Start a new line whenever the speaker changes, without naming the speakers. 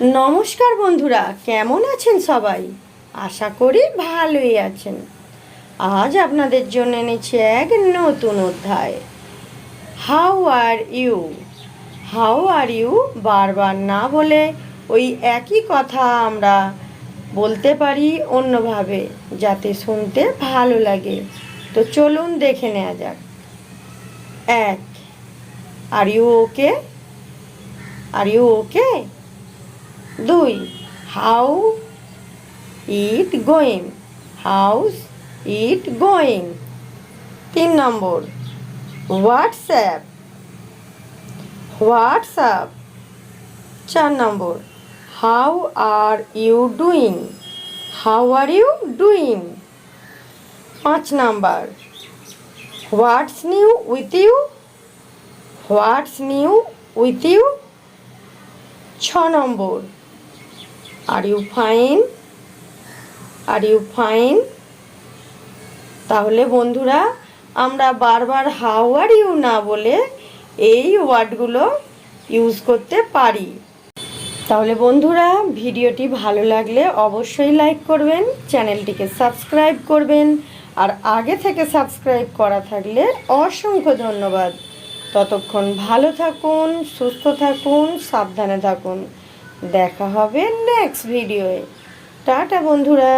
নমস্কার বন্ধুরা, কেমন আছেন সবাই? আশা করি ভালোই আছেন। আজ আপনাদের জন্য এনেছি এক নতুন অধ্যায়। How are you how are you বারবার না বলে ওই একই কথা আমরা বলতে পারি অন্যভাবে, যাতে শুনতে ভালো লাগে। তো চলুন দেখে নেওয়া যাক। এক আর you okay R you okay দুই how it going how's it going তিন নম্বর হোয়াটসঅ্যাপ হোয়াটসঅ্যাপ চার number how are you doing how are you doing পাঁচ number what's new with you what's new with you ছ number are you fine are you fine তাহলে বন্ধুরা, আমরা বারবার how are you না বলে এই ওয়ার্ডগুলো ইউজ করতে পারি। তাহলে বন্ধুরা, ভিডিওটি ভালো লাগলে অবশ্যই লাইক করবেন, চ্যানেলটিকে সাবস্ক্রাইব করবেন, আর আগে থেকে সাবস্ক্রাইব করা থাকলে অসংখ্য ধন্যবাদ। ততক্ষণ ভালো থাকুন, সুস্থ থাকুন, সাবধানে থাকুন। দেখা হবে নেক্সট ভিডিওয়ে টাটা বন্ধুরা।